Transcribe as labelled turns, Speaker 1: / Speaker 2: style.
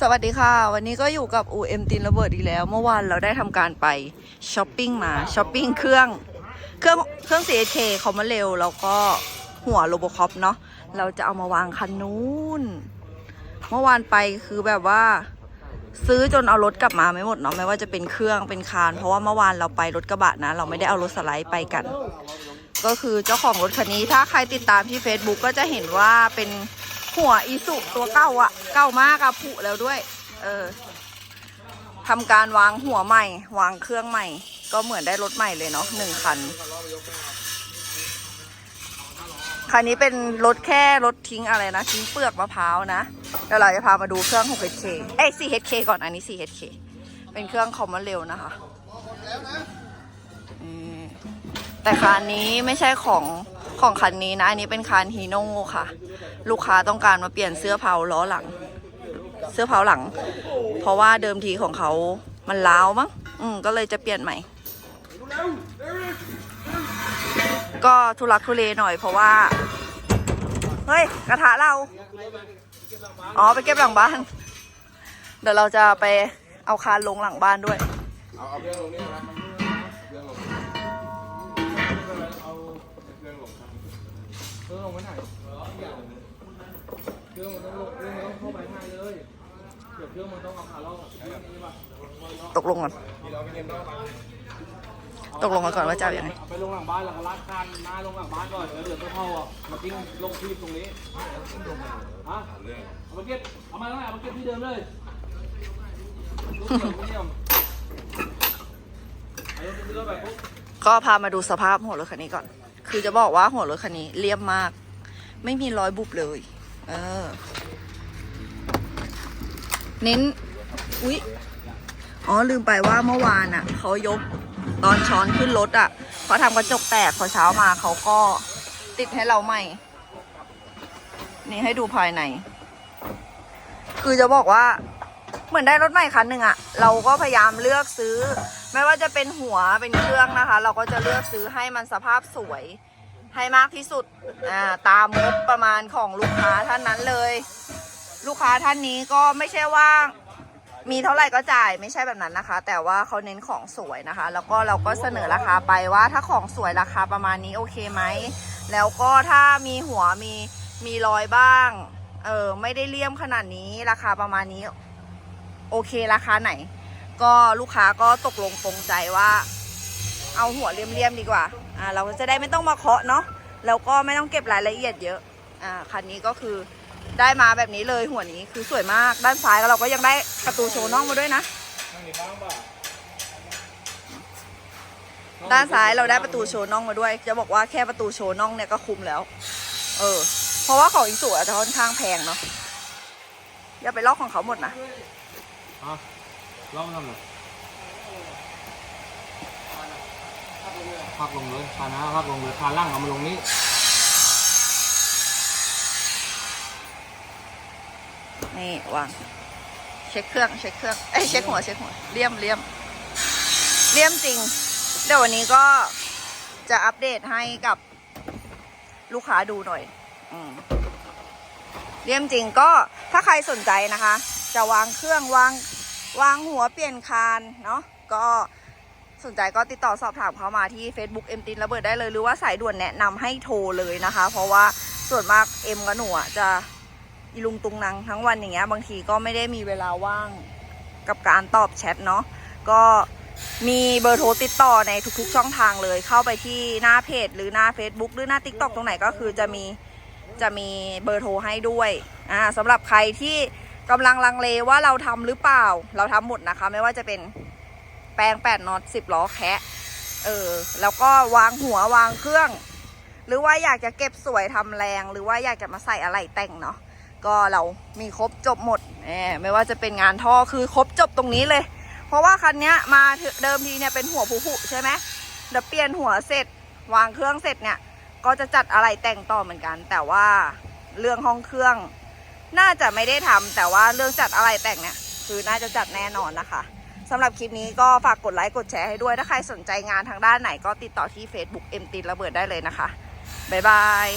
Speaker 1: สวัสดีค่ะ วันนี้ก็อยู่กับอูเอ็มตินระเบิดอีกแล้ว เมื่อวานเราได้ทำการไปช้อปปิ้งมาช้อปปิ้งเครื่องเครื่องเครื่อง CHK เขามาเร็ว แล้วก็หัวโรบคอปเนาะเราจะเอามาวางคันนู้น เมื่อวานไปคือแบบว่า ซื้อจนเอารถกลับมาไม่หมดเนาะไม่ว่าจะเป็นเครื่องเป็นคาน เพราะว่าเมื่อวานเราไปรถกระบะนะ เราไม่ได้เอารถสไลด์ไปกัน ก็คือเจ้าของรถคันนี้ถ้าใครติดตามที่ Facebook ก็จะเห็นว่าเป็น หัวอีสุตัวเก่าอะเก่ามากอะผุแล้วด้วย เออทำการวางหัวใหม่ วางเครื่องใหม่ ก็เหมือนได้รถใหม่เลยเนาะหนึ่งคัน คันนี้เป็นรถแค่รถทิ้งอะไรนะ ทิ้งเปลือกมะพร้าวนะเดี๋ยวเราจะพามาดูเครื่อง 6HK เอ้ย 4HK ก่อนอันนี้ 4HK เป็นเครื่องคอมมอนเร็วนะคะ แต่คันนี้ไม่ใช่ของของคันนี้นะ อันนี้เป็นคันฮีโน่ค่ะ ลูกค้าต้องการมาเปลี่ยนเสื้อเผาล้อหลัง เสื้อเผาหลัง เพราะว่าเดิมทีของเขามันล้าวมั้งอืมก็เลยจะเปลี่ยนใหม่ ก็ทุลักทุเลหน่อยเพราะว่า เฮ้ย กระทะเรา อ๋อ ไปเก็บหลังบ้าน เดี๋ยวเราจะไปเอาคานลงหลังบ้านด้วย
Speaker 2: เอาเอาเรื่องลงนี่นะ องลงไว้ไหนเครื่องมันต้องลงเครื่องมันต้องเข้าไปข้างในเลยเดี๋ยวเครื่องมันต้องเอาขาล่องเครื่องนี้ป่ะ
Speaker 1: ตกลงก่อน
Speaker 2: ที่เราไปเรียนต้องมา
Speaker 1: ตกลงกันก่อนว่าจะเอาอย่างไง
Speaker 2: เอาไปลงหลังบ้านแล้วก็ลากคานหน้าลงหลังบ้านก่อนแล้วเดี๋ยวต้องเข้าอะมาทิ้งลงที่ตรงนี้ฮะเอามาเก็บเอามาแล้วเอามาเก็บที่เดิมเลยลูกเสือไม่เยี่ยมเอาลงที่รถไปปุ๊บ
Speaker 1: ก็พามาดูสภาพหัวรถคันนี้ก่อน คือจะบอกว่าหัวรถคันนี้เรียบมาก ไม่มีรอยบุบเลย เออ เน้น อุ๊ย อ๋อลืมไปว่าเมื่อวานอะเขายกตอนช้อนขึ้นรถอะเขาทำกระจกแตกพอเช้ามาเขาก็ติดให้เราใหม่ นี่ให้ดูภายใน คือจะบอกว่า เหมือนได้รถใหม่คันหนึ่งอะเราก็พยายามเลือกซื้อ ไม่ว่าจะเป็นหัวเป็นเครื่องนะคะ เราก็จะเลือกซื้อให้มันสภาพสวยให้มากที่สุดอ่าตามงบประมาณของลูกค้าท่านนั้นเลย ลูกค้าท่านนี้ก็ไม่ใช่ว่ามีเท่าไหร่ก็จ่ายไม่ใช่แบบนั้นนะคะ แต่ว่าเขาเน้นของสวยนะคะ แล้วก็เราก็เสนอราคาไปว่าถ้าของสวยราคาประมาณนี้โอเคไหมแล้วก็ถ้ามีหัวมีมีรอยบ้างเออไม่ได้เลี่ยมขนาดนี้ราคาประมาณนี้ โอเคราคาไหน ก็ลูกค้าก็ตกลงปรงใจว่า เอาหัวเลี่ยมๆดีกว่าอ่า เราจะได้ไม่ต้องมาเคาะเนาะแล้วก็ไม่ต้องเก็บรายละเอียดเยอะอ่าคันนี้ก็คือได้มาแบบนี้เลยหัวนี้คือสวยมากด้านซ้ายเราก็ยังได้ประตูโชว์น่องมาด้วยนะ
Speaker 2: นั่งในบ้างป่ะ
Speaker 1: ด้านซ้ายเราได้ประตูโชว์น่องมาด้วย จะบอกว่าแค่ประตูโชว์น่องเนี่ยก็คุ้มแล้ว เออ เพราะว่าของอีสุอาจจะค่อนข้างแพงเนาะอย่าไปลอกของเขาหมดนะ
Speaker 2: ฮะลองทำหน่อยพักลงเลยคานะพักลงเลยคาล่างเอามาลงนี้
Speaker 1: นี่วางเช็คเครื่องเช็คเครื่องเอ้ยเช็คหัวเช็คหัวเลี่ยมเลี่ยมเลี่ยมจริง เดี๋ยววันนี้ก็จะอัปเดตให้กับลูกค้าดูหน่อยอเลี่ยมจริงก็ถ้าใครสนใจนะคะ จะวางเครื่องวาง วางหัวเปลี่ยนคานเนาะก็สนใจก็ติดต่อสอบถามเข้ามาที่ Facebook เอ็มตินระเบิดได้เลยหรือว่าสายด่วนแนะนำให้โทรเลยนะคะ เพราะว่าส่วนมากเอ็มกับหนูจะอีลุงตุงนางทั้งวันอย่างเงี้ยบางทีก็ไม่ได้มีเวลาว่างกับการตอบแชทเนาะก็มีเบอร์โทรติดต่อในทุกๆช่องทางเลย เข้าไปที่หน้าเพจ หรือหน้า Facebook หรือหน้า TikTok ตรงไหนก็คือจะมีจะมีเบอร์โทรให้ด้วยอ่าสำหรับใครที่ กำลังลังเลว่าเราทำหรือเปล่า เราทำหมดนะคะ ไม่ว่าจะเป็นแปลง8น็อต10ล้อแคะเออ แล้วก็วางหัววางเครื่อง หรือว่าอยากจะเก็บสวยทำแรง หรือว่าอยากจะมาใส่อะไรแต่งเนาะ ก็เรามีครบจบหมดแหมไม่ว่าจะเป็นงานท่อคือครบจบตรงนี้เลย เพราะว่าคันนี้มาเดิมทีเนี่ยเป็นหัวผุๆใช่ไหมเดี๋ยวเปลี่ยนหัวเสร็จ วางเครื่องเสร็จเนี่ย ก็จะจัดอะไรแต่งต่อเหมือนกัน แต่ว่าเรื่องห้องเครื่อง น่าจะไม่ได้ทำแต่ว่าเรื่องจัดอะไรแต่งเนี่ยคือน่าจะจัดแน่นอนนะคะสำหรับคลิปนี้ก็ฝากกดไลค์กดแชร์ให้ด้วย ถ้าใครสนใจงานทางด้านไหนก็ติดต่อที่ Facebook เอ็มตินระเบิดได้เลยนะคะ บ๊ายบาย